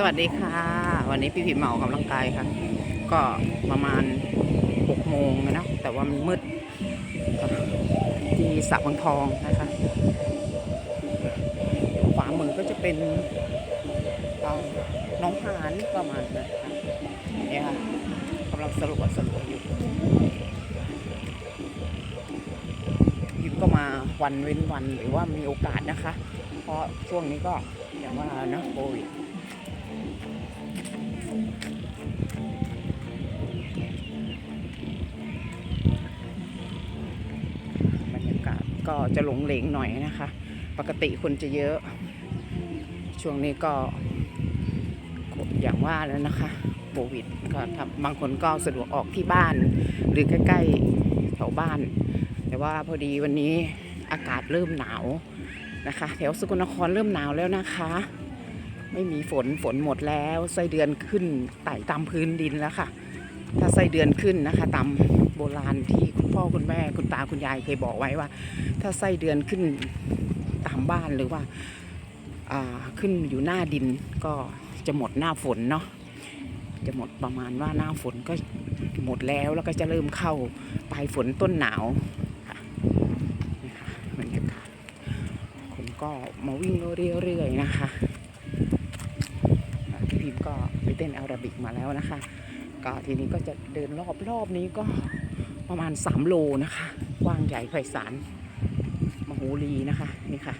สวัสดีค่ะ วันนี้พี่พิมเหมาออกกำลังกายค่ะ ก็ประมาณ6โมงนะเนะแต่ว่ามันมืดที่สระวังทองนะคะขวามือก็จะเป็นน้องหานประมาณนั้ค่ะเนี่ยค่ะกำลังสรุปสรุปอยู่ยิมก็มาวันเว้นวันหรือว่ามีโอกาสนะคะ เพราะช่วงนี้ก็อย่างว่าเนะโควิด ก็จะหลงเหลงหน่อยนะคะ ปกติคนจะเยอะ ช่วงนี้ก็อย่างว่าแล้วนะคะโควิดก็ทำบางคนก็สะดวกออกที่บ้าน หรือใกล้ๆแถวบ้าน แต่ว่าพอดีวันนี้อากาศเริ่มหนาวนะคะ แถวสกลนครเริ่มหนาวแล้วนะคะ ไม่มีฝนฝนหมดแล้วไส้เดือนขึ้นไต่ตามพื้นดินแล้วค่ะ ถ้าไส้เดือนขึ้นนะคะตาม โบราณที่คุณพ่อคุณแม่คุณตาคุณยายเคยบอกไว้ว่า ถ้าไส้เดือนขึ้นตามบ้านหรือว่าขึ้นอยู่หน้าดินก็จะหมดหน้าฝนเนาะจะหมดประมาณว่าหน้าฝนก็หมดแล้วแล้วก็จะเริ่มเข้าปลายฝนต้นหนาวค่ะนี่ค่ะบรรยากาศคนก็มาวิ่งเรื่อยๆนะคะพี่พิมก็ไปเต้นแอโรบิกมาแล้วนะคะ ก็ทีนี้ก็จะเดินรอบรอบนี้ก็ ประมาณ 3 โลนะคะ กว้างใหญ่ไพศาลมโหรีนะคะ นี่ค่ะ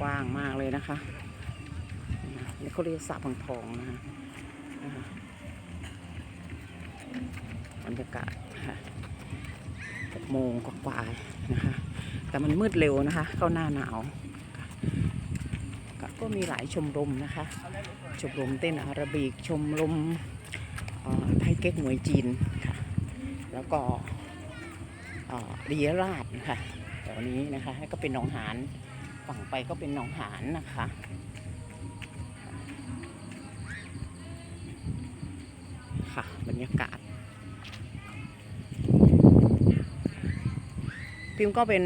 กว้างมากเลยนะคะนี่เขาเรียกสระพังทองนะคะบรรยากาศค่ะหกโมงกว่าๆนะคะ แต่มันมืดเร็วนะคะ เข้าหน้าหนาวก็มีหลายชมรมนะคะ ชมรมเต้นอาราบิก ชมรม ไทยเก๊กหมวยจีนค่ะ แล้วก็เรียราชนะคะแถวนี้นะคะก็เป็นหนองหานฝั่งไปก็เป็นหนองหานนะคะค่ะบรรยากาศ พิมก็เป็น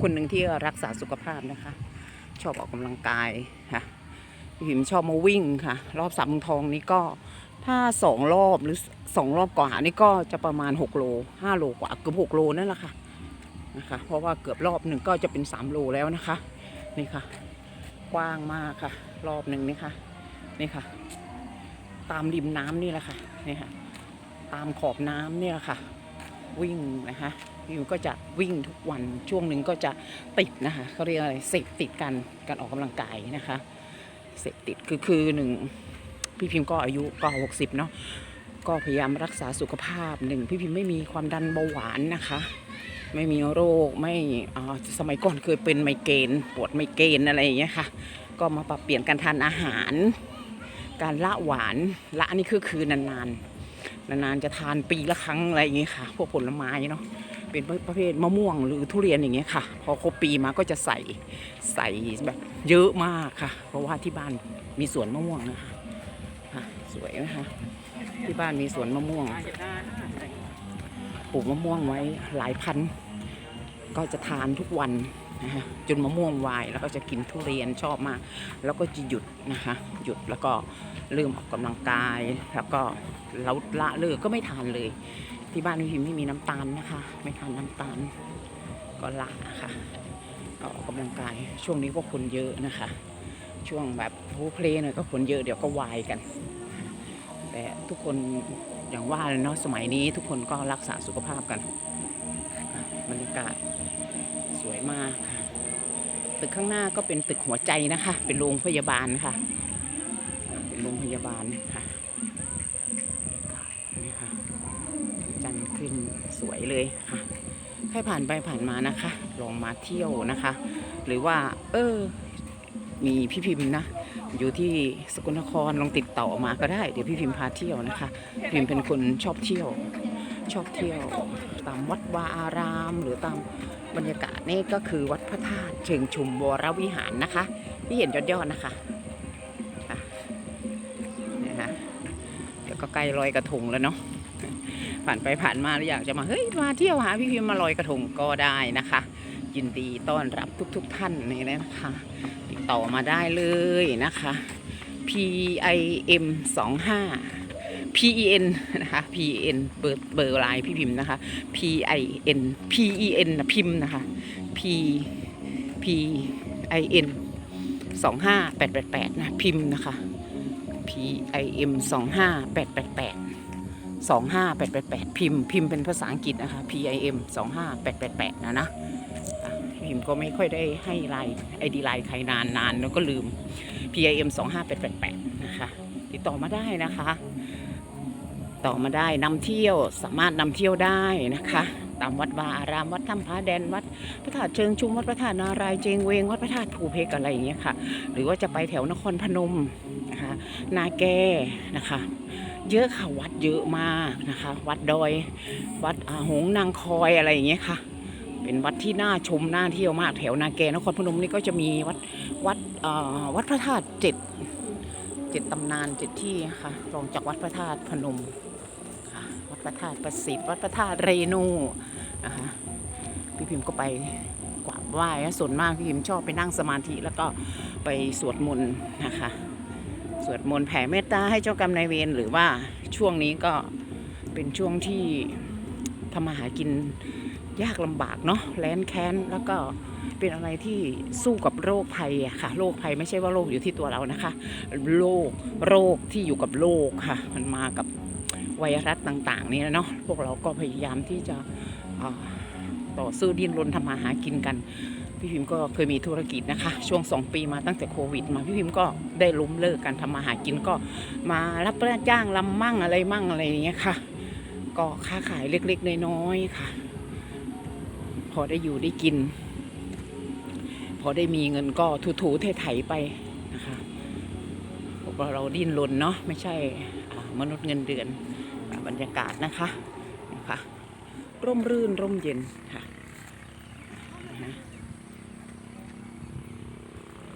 คนหนึ่งที่รักษาสุขภาพนะคะ ชอบออกกำลังกายค่ะพิมชอบมาวิ่งค่ะ รอบสามทองนี้ก็ ถ้าสองรอบหรือสองรอบกว่านี่ก็จะประมาณ6โล5โลกว่าเกือบ6โลนั่นแหละค่ะนะคะ เพราะว่าเกือบรอบหนึ่งก็จะเป็น3โลแล้วนะคะ นี่ค่ะ กว้างมากค่ะ รอบหนึ่งนี่ค่ะ นี่ค่ะ ตามริมน้ำนี่แหละค่ะนี่ค่ะ ตามขอบน้ำเนี่ยแหละค่ะ วิ่งนะคะพิมก็จะวิ่งทุกวันช่วงหนึ่งก็จะติดนะคะเขาเรียกอะไรเสพติดกันการออกกำลังกายนะคะเสพติดคือคือหนึ่ง พี่พิมพ์ก็อายุก็หกสิบเนาะก็พยายามรักษาสุขภาพหนึ่งพี่พิมพ์ไม่มีความดันเบาหวานนะคะ ไม่มีโรคไม่สมัยก่อนเคยเป็นไมเกรนปวดไมเกรนอะไรอย่างเงี้ยค่ะ ก็มาปรับเปลี่ยนการทานอาหาร การละหวานละนี่คือคือนานๆนานๆจะทานปีละครั้งอะไรอย่างเงี้ยค่ะ พวกผลไม้เนาะเป็นประเภทมะม่วงหรือทุเรียนอย่างเงี้ยค่ะ พอครบปีมาก็จะใส่ใส่แบบเยอะมากค่ะ เพราะว่าที่บ้านมีสวนมะม่วงนะคะ ค่ะสวยนะคะ ที่บ้านมีสวนมะม่วง ปลูกมะม่วงไว้หลายพัน ก็จะทานทุกวันนะคะจนมะม่วงวายแล้วก็จะกินทุเรียนชอบมาก แล้วก็จะหยุดนะคะ หยุดแล้วก็เริ่มออกกำลังกาย แล้วก็เราละเลิกก็ไม่ทานเลย ที่บ้านพี่พิมไม่มีน้ำตาลนะคะ ไม่ทานน้ำตาล ก็ละค่ะออกกำลังกายช่วงนี้ก็คนเยอะนะคะ ช่วงแบบโฮเพลหน่อยก็คนเยอะเดี๋ยวก็วายกัน แต่ทุกคนอย่างว่าเนาะสมัยนี้ทุกคนก็รักษาสุขภาพกันบรรยากาศสวยมากค่ะ ตึกข้างหน้าก็เป็นตึกหัวใจนะคะ เป็นโรงพยาบาลค่ะอะเป็นโรงพยาบาลค่ะนี่ค่ะจันทร์ขึ้นสวยเลยค่ะใครผ่านไปผ่านมานะคะ ลองมาเที่ยวนะคะ หรือว่า เออ มีพี่พิมพ์นะ อยู่ที่สกลนครลองติดต่อมาก็ได้ เดี๋ยวพี่พิมพ์พาเที่ยวนะคะ พิมพ์เป็นคนชอบเที่ยว ชอบเที่ยว ตามวัดวาอาราม หรือตามบรรยากาศนี่ก็คือวัดพระธาตุเชิงชุมวรวิหารนะคะ ที่เห็นยอดๆนะคะคะเนี่ยค่ะเดี๋ยวก็ใกล้ลอยกระทงแล้วเนาะผ่านไปผ่านมาแล้วอยากจะมาเฮ้ยมาเที่ยวหาพี่พิมพ์มาลอยกระทงก็ได้นะคะ ยินดีต้อนรับทุกๆทท่านนี่นะคะ ติดต่อมาได้เลยนะคะ P I M 2 5 P E N นะคะ P E N เบอร์เบอร์ไลน์พี่พิมพ์นะคะ P I N P E N นะพิมพ์นะคะ P P I N 2 5 8 8 8 นะ พิมพ์นะคะ P I M 2 5 8 8 8 2 5 8 8 8 พิมพ์ พิมพ์เป็นภาษาอังกฤษนะคะ P I M 2 5 8 8 8 นะนะอะ พิมพ์ก็ไม่ค่อยได้ให้ไลน์ไอดีไลน์ใครนานนานแล้วก็ลืม P I M 2 5 8 8 8นะคะ ติดต่อมาได้นะคะ ต่อมาได้นำเที่ยวสามารถนำเที่ยวได้นะคะ ตามวัดวาอารามวัดถ้ำพระแดนวัดพระธาตุเชิงชุมวัดพระธาตุนารายณ์เจงเวงวัดพระธาตุภูเพกอะไรอย่างเงี้ยค่ะ หรือว่าจะไปแถวนครพนมนะคะนาแกนะคะเยอะค่ะวัดเยอะมากนะคะ วัดดอย วัดอาหงนางคอยอะไรอย่างเงี้ยค่ะ เป็นวัดที่น่าชมน่าเที่ยวมากแถวนาแกนครพนมนี่ก็จะมีวัดวัดวัดพระธาตุเจ็ดเจ็ดตำนานเจ็ดที่ค่ะรองจากวัดพระธาตุพนมค่ะวัดพระธาตุประสิทธิ์วัดพระธาตุเรนูนะคะพี่พิมพ์ก็ไปกราบไหว้ส่วนมากพี่พิมพ์ชอบไปนั่งสมาธิแล้วก็ไปสวดมนต์นะคะสวดมนต์แผ่เมตตาให้เจ้ากรรมนายเวรหรือว่าช่วงนี้ก็เป็นช่วงที่ทำมาหากิน ยากลำบากเนาะแล้นแค้นแล้วก็เป็นอะไรที่สู้กับโรคภัยอะค่ะ โรคภัยไม่ใช่ว่าโรคอยู่ที่ตัวเรานะคะ โรคโรคที่อยู่กับโลกค่ะ มันมากับไวรัสต่างๆ นี่นะเนาะพวกเราก็พยายามที่จะต่อสู้ดิ้นรนทำมาหากินกัน พี่พิมก็เคยมีธุรกิจนะคะ ช่วงสองปีมาตั้งแต่โควิด มาพี่พิมก็ได้ล้มเลิกการทำมาหากินก็มารับจ้างลำมั่งอะไรมั่งอะไรอย่างเงี้ยค่ะ ก็ค้าขายเล็กๆน้อยๆค่ะ พอได้อยู่ได้กิน พอได้มีเงินก็ถูๆไถๆไปนะคะพวกเราดิ้นรนเนาะไม่ใช่มนุษย์เงินเดือนบรรยากาศนะคะนะคะร่มรื่นร่มเย็นค่ะนะ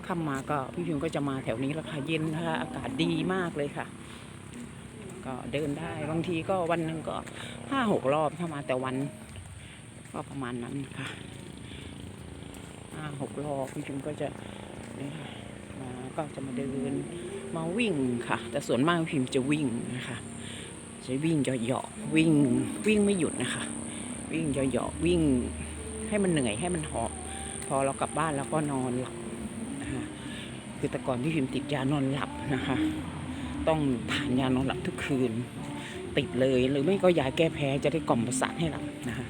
ค่ำมาก็พี่พิมก็จะมาแถวนี้แหละค่ะเย็นนะคะอากาศดีมากเลยค่ะ ก็เดินได้บางทีก็วันหนึ่งก็ห้าหกรอบถ้ามาแต่วัน ก็ประมาณนั้นค่ะห้าหกรอบพี่พิมก็จะมาก็จะมาเดินมาวิ่งค่ะ แต่ส่วนมากพี่พิมจะวิ่งนะคะจะวิ่งเหยาะๆวิ่งวิ่งไม่หยุดนะคะ วิ่งเหยาะๆวิ่งให้มันเหนื่อยให้มันหอบพอเรากลับบ้านแล้วก็นอนหลับนะคะคือแต่ก่อนที่พิมติดยานอนหลับนะคะ ต้องทานยานอนหลับทุกคืน ติดเลยหรือไม่ก็ยาแก้แพ้จะได้กล่อมประสาทให้หลับนะคะ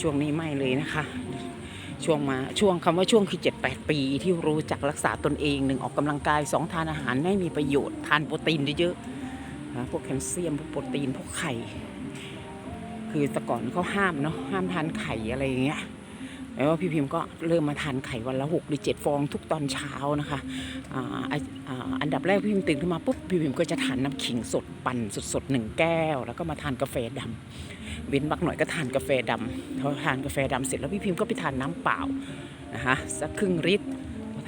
ช่วงนี้ไม่เลยนะคะ ช่วงมาช่วงคำว่าช่วงคือ 7-8 ปีที่รู้จักรักษาตนเองหนึ่งออกกำลังกายสองทานอาหารให้มีประโยชน์ทานโปรตีนเยอะๆนะพวกแคลเซียมพวกโปรตีนพวกไข่ คือแต่ก่อนเขาห้ามเนาะห้ามทานไข่อะไรอย่างเงี้ย แล้วพี่พิมพ์ก็เริ่มมาทานไข่วันละหกหรือเจ็ดฟองทุกตอนเช้านะคะอันดับแรกพี่พิมพ์ตื่นขึ้นมาปุ๊บพี่พิมพ์ก็จะทานน้ำขิงสดปั่นสดๆหนึ่งแก้ว แล้วก็มาทานกาแฟดำเว้นบักหน่อยก็ทานกาแฟดำพอทานกาแฟดำเสร็จแล้วพี่พิมพ์ก็ไปทานน้ำเปล่านะคะสักครึ่งลิตร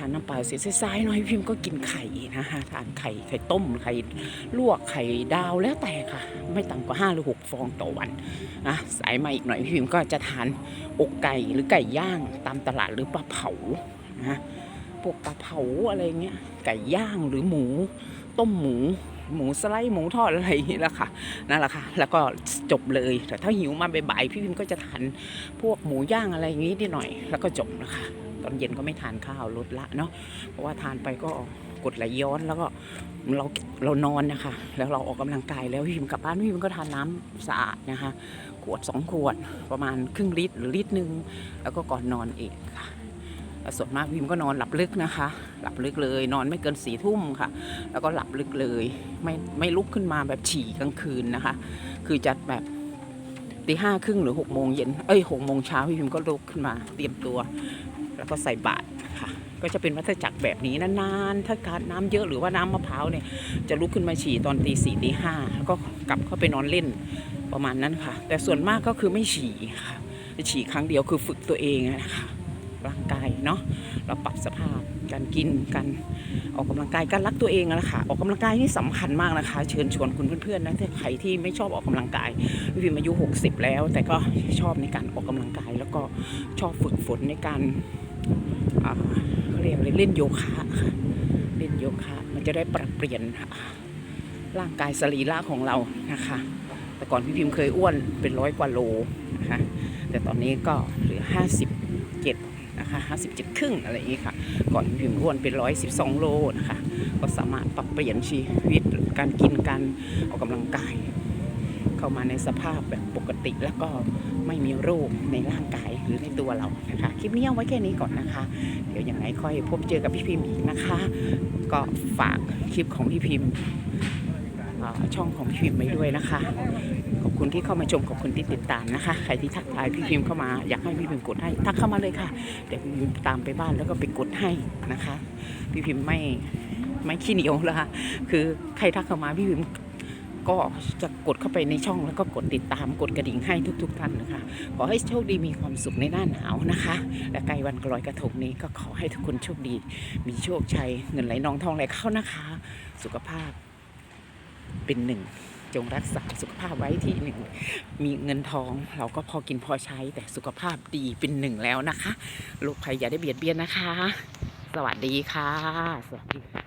านน้ำปลาเสร็จสายๆหน่อยพิมพ์ก็กินไข่นะคะทานไข่ไข่ต้มไข่ลวกไข่ดาวแล้วแต่ค่ะ ไม่ต่ำกว่าห้าหรือหกฟองต่อวันนะสายมาอีกหน่อยพิมพ์ก็จะทานอกไก่หรือไก่ย่างตามตลาดหรือปลาเผานะพวกปลาเผาอะไรเงี้ยไก่ย่างหรือหมู ต้มหมูหมูสไลด์หมูทอดอะไรอย่แหละค่ะนั่นแหละค่ะ แล้วก็จบเลยแต่ถ้าหิวมาบ่ายๆพี่พิมก็จะทานพวกหมูย่างอะไรอย่างงี้นิดหน่อย แล้วก็จบนะคะ อนเย็นก็ไม่ทานข้าวลดละเนาะเพราะว่าทานไปก็กดไหลย้อนแล้วก็เราเรานอนนะคะ แล้วเราออกกำลังกายแล้วพี่พิมกลับบ้านพี่พิมก็ทานน้ำสะอาดนะคะ ขวดสองขวดประมาณครึ่งลิตรหรือลิตรหนึ่งแล้วก็ก่อนนอนเองค่ะส่วนมากพิมก็นอนหลับลึกนะคะ หลับลึกเลย นอนไม่เกินสี่ทุ่มค่ะ แล้วก็หลับลึกเลย ไม่ไม่ลุกขึ้นมาแบบฉี่กลางคืนนะคะ คือจะแบบตีห้าครึ่งหรือหกโมงเย็นเอ้ยหกโมงเช้าพี่พิมก็ลุกขึ้นมาเตรียมตัว แล้วก็ใส่บาตรค่ะ ก็จะเป็นวัฏจักรแบบนี้นานๆ ถ้าการน้ำเยอะหรือว่าน้ำมะพร้าวเนี่ยจะลุกขึ้นมาฉี่ตอนตีสี่ตีห้าแล้วก็กลับเข้าไปนอนเล่นประมาณนั้นค่ะ แต่ส่วนมากก็คือไม่ฉี่ค่ะฉี่ครั้งเดียวคือฝึกตัวเองนะคะร่างกายเนาะเราปรับสภาพการกินการออกกำลังกายการรักตัวเองนะคะออกกำลังกายนี่สำคัญมากนะคะ เชิญชวนคุณเพื่อนๆนะถ้าใครที่ไม่ชอบออกกำลังกายพี่พิมอายุ 60 แล้ว แต่ก็ชอบในการออกกำลังกาย แล้วก็ชอบฝึกฝนในการ เขาเรียกเล่นโยคะค่ะเล่นโยคะ มันจะได้ปรับเปลี่ยนร่างกายสรีระของเรานะคะ แต่ก่อนพี่พิมเคยอ้วนเป็นร้อยกว่าโลนะคะแต่ตอนนี้ก็เหลือ 57นะคะ57 ครึ่งอะไรอย่างนี้ค่ะ ก่อนพี่พิมอ้วนเป็น 112 โลนะคะ ก็สามารถปรับเปลี่ยนชีวิตการกินการออกกำลังกาย เข้ามาในสภาพแบบปกติแล้วก็ ไม่มีโรคในร่างกายหรือในตัวเรานะคะคลิปนี้เอาไว้แค่นี้ก่อนนะคะ เดี๋ยวยังไงค่อยพบเจอกับพี่พิมพ์อีกนะคะ ก็ฝากคลิปของพี่พิมพ์ช่องของพี่พิมพ์ไว้ด้วยนะคะ ขอบคุณที่เข้ามาชมขอบคุณที่ติดตามนะคะ ใครที่ทักทายพี่พิมพ์เข้ามาอยากให้พี่พิมพ์กดให้ทักเข้ามาเลยค่ะเดี๋ยวพี่พิมพ์ตามไปบ้านแล้วก็ไปกดให้นะคะ พี่พิมพ์ไม่ไม่ขี้เหนียวนะคะคือใครทักเข้ามาพี่พิมพ์ ก็จะกดเข้าไปในช่องแล้วก็กดติดตามกดกระดิ่งให้ทุก ๆ ท่านนะคะ ขอให้โชคดีมีความสุขในหน้าหนาวนะคะ และใกล้วันลอยกระทงนี้ก็ขอให้ทุกคนโชคดี มีโชคชัยเงินไหลนองทองไหลเข้านะคะ สุขภาพเป็นหนึ่งจงรักษาสุขภาพไว้ที่หนึ่งมีเงินทองเราก็พอกินพอใช้แต่สุขภาพดีเป็นหนึ่งแล้วนะคะโรคภัยอย่าได้เบียดเบียนนะคะ สวัสดีค่ะ สวัสดีค่ะ